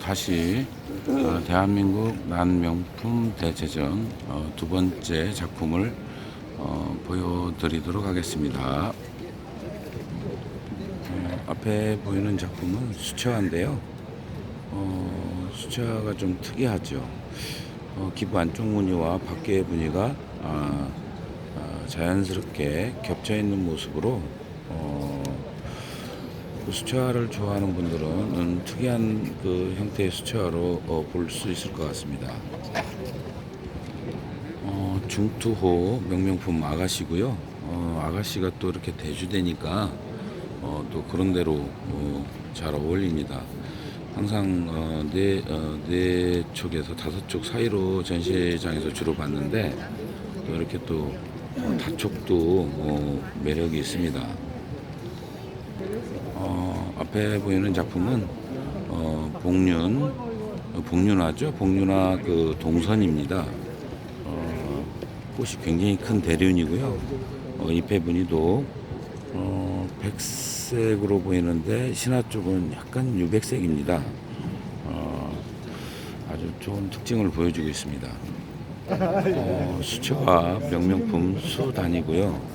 다시 어, 대한민국 난명품 대제전 어, 두 번째 작품을 어, 보여드리도록 하겠습니다. 어, 앞에 보이는 작품은 수채화인데요. 어, 수채화가 좀 특이하죠. 어, 기부 안쪽 무늬와 밖의 무늬가 아, 아, 자연스럽게 겹쳐 있는 모습으로 어, 그 수채화를 좋아하는 분들은 음, 특이한 그 형태의 수채화로 어, 볼수 있을 것 같습니다. 어, 중투호 명명품 아가씨고요. 어, 아가씨가 또 이렇게 대주되니까 어, 또 그런 대로 어, 잘 어울립니다. 항상 어, 네, 어, 네 촉에서 다섯 촉 사이로 전시장에서 주로 봤는데 또 이렇게 또 어, 다촉도 어, 매력이 있습니다. 어, 앞에 보이는 작품은 어, 복륜 어, 복륜화죠. 복륜화 그 동선입니다. 어, 꽃이 굉장히 큰 대륜이고요. 어, 잎의 무늬도 어, 백색으로 보이는데 신화 쪽은 약간 유백색입니다. 어, 아주 좋은 특징을 보여주고 있습니다. 어, 수채화 명명품 수단이고요.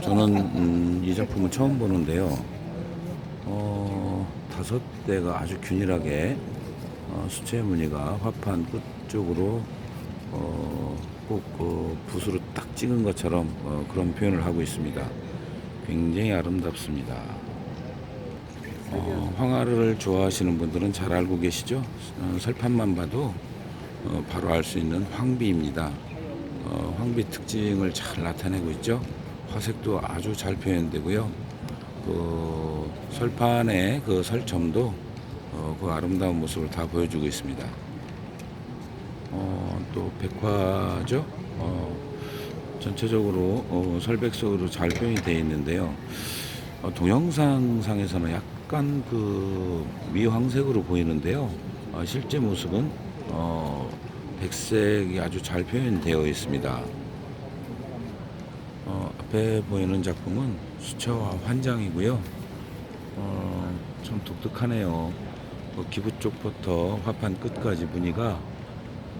어, 저는 음, 이 작품을 처음 보는데요. 어, 다섯 대가 아주 균일하게 어, 수채 무늬가 화판 끝 쪽으로 어, 꼭그 붓으로 딱 찍은 것처럼 어, 그런 표현을 하고 있습니다. 굉장히 아름답습니다. 어, 황화를 좋아하시는 분들은 잘 알고 계시죠? 어, 설판만 봐도 어, 바로 알 수 있는 황비입니다. 어, 황비 특징을 잘 나타내고 있죠. 화색도 아주 잘 표현되고요. 그 설판의 그 설점도 어, 그 아름다운 모습을 다 보여주고 있습니다. 어, 또 백화죠. 어, 전체적으로 어, 설백색으로 잘 표현이 되어 있는데요. 어, 동영상 상에서는 약간 그 미황색으로 보이는데요. 어, 실제 모습은 어, 백색이 아주 잘 표현되어 있습니다. 어, 앞에 보이는 작품은 수채화 환장이고요. 어, 참 독특하네요. 그 기부 쪽부터 화판 끝까지 무늬가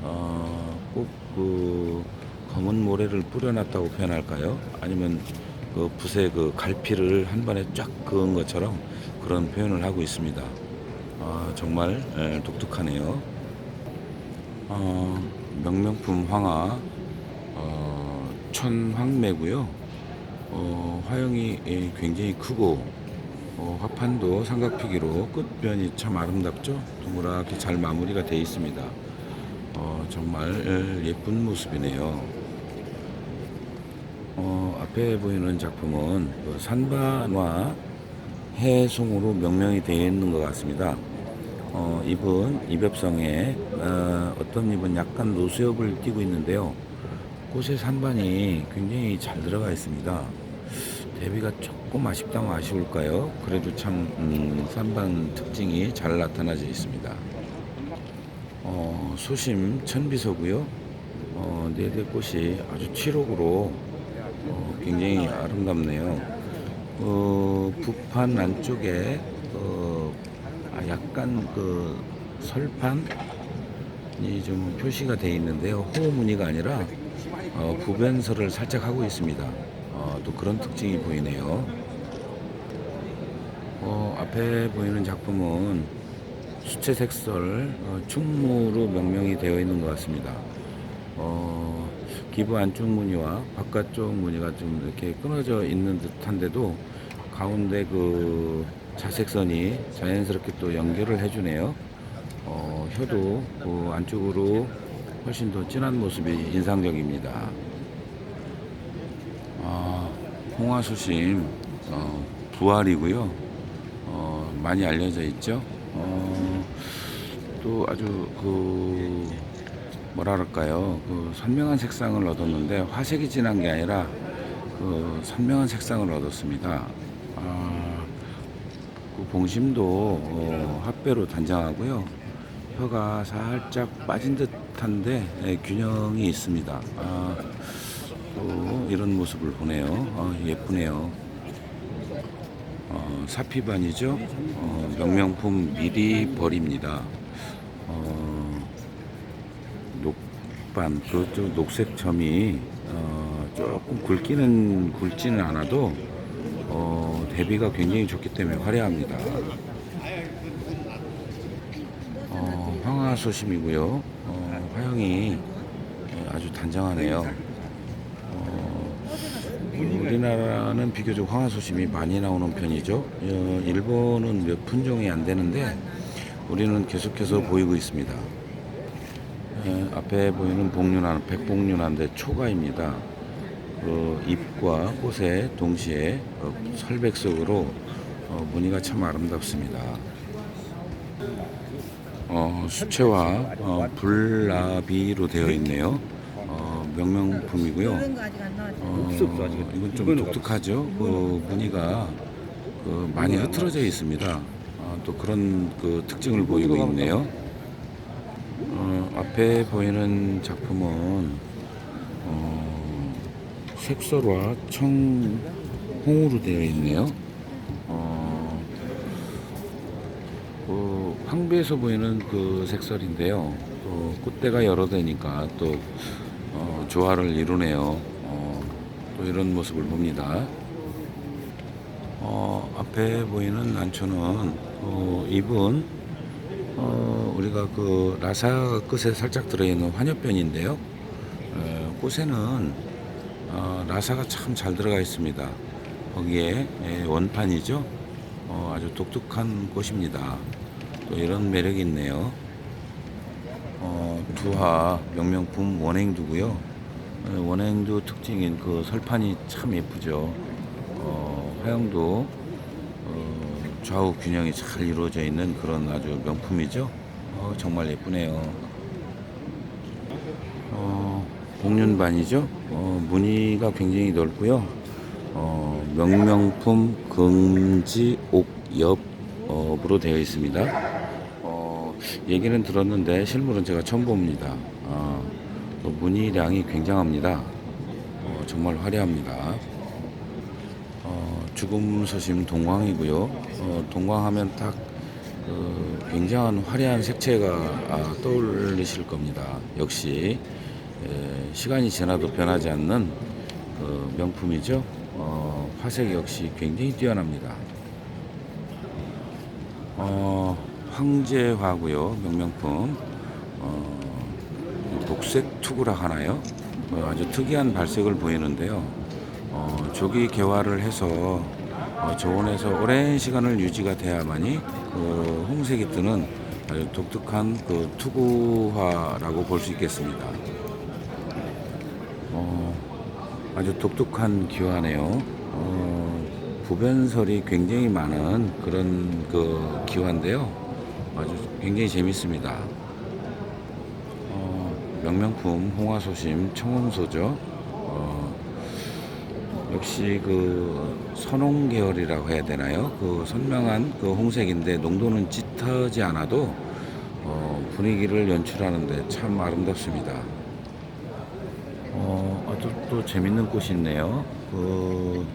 어, 꼭그 검은 모래를 뿌려놨다고 표현할까요? 아니면 그 붓에 그 갈피를 한 번에 쫙 그은 것처럼 그런 표현을 하고 있습니다. 아, 정말 예, 독특하네요. 어, 명명품 황화 어, 천황매고요. 어, 화형이 예, 굉장히 크고 어, 화판도 삼각피기로 끝변이 참 아름답죠. 동그랗게 잘 마무리가 되어 있습니다. 어, 정말 예, 예쁜 모습이네요. 어, 앞에 보이는 작품은 그 산반화 해송으로 명명이 되어 있는 것 같습니다. 어, 잎은 이벽성에 어, 어떤 잎은 약간 노수엽을 띠고 있는데요. 꽃의 산반이 굉장히 잘 들어가 있습니다. 대비가 조금 아쉽다면 아쉬울까요? 그래도 참 음, 산반 특징이 잘 나타나져 있습니다. 어, 소심 천비소고요. 어, 네대 꽃이 아주 칠옥으로 어, 굉장히 아름답네요. 어, 북판 안쪽에 어, 아, 약간 그 설판이 좀 표시가 되어 있는데요. 호우 무늬가 아니라 어, 부변설을 살짝 하고 있습니다. 어, 또 그런 특징이 보이네요. 어, 앞에 보이는 작품은 수채색설 어, 충무로 명명이 되어 있는 것 같습니다. 어, 기부 안쪽 무늬와 바깥쪽 무늬가 좀 이렇게 끊어져 있는 듯한데도 가운데 그 자색선이 자연스럽게 또 연결을 해주네요. 어, 혀도 그 안쪽으로 훨씬 더 진한 모습이 인상적입니다. 아, 홍화수심 어, 부활이고요. 어, 많이 알려져 있죠. 어, 또 아주 그 뭐랄까요, 그 선명한 색상을 얻었는데 화색이 진한 게 아니라 그 선명한 색상을 얻었습니다. 아, 그 봉심도 어, 핫배로 단장하고요. 혀가 살짝 빠진 듯 한데 예, 균형이 있습니다. 아, 또 이런 모습을 보네요. 아, 예쁘네요. 어, 어, 사피반이죠. 어, 명명품 미리 버립니다. 어, 녹반 그쪽 녹색 점이 어, 조금 굵기는 굵지는 않아도 어, 대비가 굉장히 좋기 때문에 화려합니다. 어, 황화 소심이고요. 어, 화형이 예, 아주 단정하네요. 어, 우리나라는 비교적 황화소심이 많이 나오는 편이죠. 어, 일본은 몇 품종이 안 되는데 우리는 계속해서 보이고 있습니다. 예, 앞에 보이는 복륜한 백복륜한데 초가입니다. 그 잎과 꽃에 동시에 어, 설백석으로 어, 무늬가 참 아름답습니다. 어, 수채화 어, 불나비로 되어 있네요. 어, 명명품이고요. 어. 이건 좀 독특하죠. 그 무늬가 그 많이 흐트러져 있습니다. 어, 또 그런 그 특징을 보이고 있네요. 어, 앞에 보이는 작품은 어, 색설화 청홍으로 되어 있네요. 황비에서 보이는 그 색설인데요. 또 꽃대가 여러 대니까 또 어, 조화를 이루네요. 어, 또 이런 모습을 봅니다. 어, 앞에 보이는 난초는 어, 잎은 어, 우리가 그 라사 끝에 살짝 들어있는 환엽변인데요. 어, 꽃에는 어, 라사가 참 잘 들어가 있습니다. 거기에 예, 원판이죠. 어, 아주 독특한 꽃입니다. 또 이런 매력이 있네요. 어, 두화 명명품 원행두고요. 어, 원행두 특징인 그 설판이 참 예쁘죠. 어, 화형도 어, 좌우 균형이 잘 이루어져 있는 그런 아주 명품이죠. 어, 정말 예쁘네요. 어, 복륜반이죠. 어, 무늬가 굉장히 넓고요. 어, 명명품 금지 옥엽 으로 되어 있습니다. 어, 얘기는 들었는데 실물은 제가 처음 봅니다. 어, 또 무늬량이 굉장합니다. 어, 정말 화려합니다. 어, 죽음 서심 동광이고요. 어, 동광하면 딱 그, 굉장한 화려한 색채가 아, 떠올리실 겁니다. 역시 에, 시간이 지나도 변하지 않는 그 명품이죠. 어, 화색 역시 굉장히 뛰어납니다. 어, 황제화고요. 명명품. 어, 녹색 투구라 하나요? 어, 아주 특이한 발색을 보이는데요. 어, 조기 개화를 해서 어, 저온에서 오랜 시간을 유지가 돼야만이 그 홍색이 뜨는 아주 독특한 그 투구화라고 볼 수 있겠습니다. 어, 아주 독특한 기화네요. 어, 부변설이 굉장히 많은 그런 그 기화인데요. 아주 굉장히 재밌습니다. 어, 명명품 홍화소심 청홍소죠. 어, 역시 그 선홍 계열이라고 해야 되나요? 그 선명한 그 홍색인데 농도는 짙어지 않아도 어, 분위기를 연출하는데 참 아름답습니다. 어, 아주 또 재밌는 꽃이 있네요. 그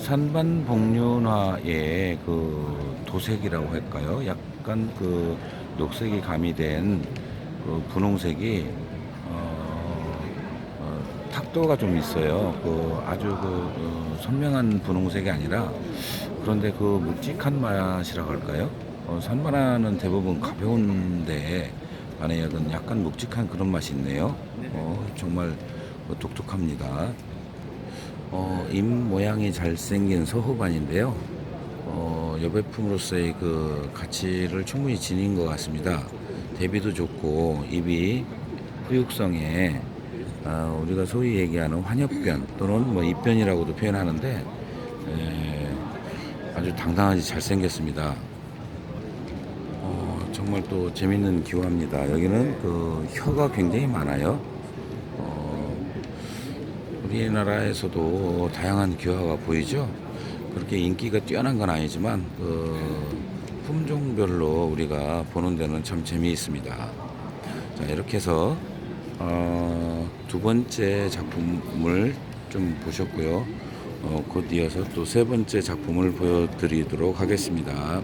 산반 복륜화의 그 도색이라고 할까요? 약간 그 녹색이 가미된 그 분홍색이 어, 어, 탁도가 좀 있어요. 그 아주 그 어, 선명한 분홍색이 아니라 그런데 그 묵직한 맛이라고 할까요? 어, 산바라는 대부분 가벼운데 만약은 약간 묵직한 그런 맛이 있네요. 어, 정말 어, 독특합니다. 어, 잎 모양이 잘생긴 서호반인데요. 어, 여배품으로서의 그 가치를 충분히 지닌 것 같습니다. 대비도 좋고 잎이 후육성에 아, 우리가 소위 얘기하는 환엽변 또는 뭐 입변이라고도 표현하는데 에, 아주 당당하게 잘생겼습니다. 어, 정말 또 재밌는 기호합니다. 여기는 그 혀가 굉장히 많아요. 어, 우리나라에서도 다양한 기화가 보이죠. 그렇게 인기가 뛰어난 건 아니지만 그 품종별로 우리가 보는 데는 참 재미있습니다. 자 이렇게 해서 어, 두 번째 작품을 좀 보셨고요. 어, 곧 이어서 또 세 번째 작품을 보여드리도록 하겠습니다.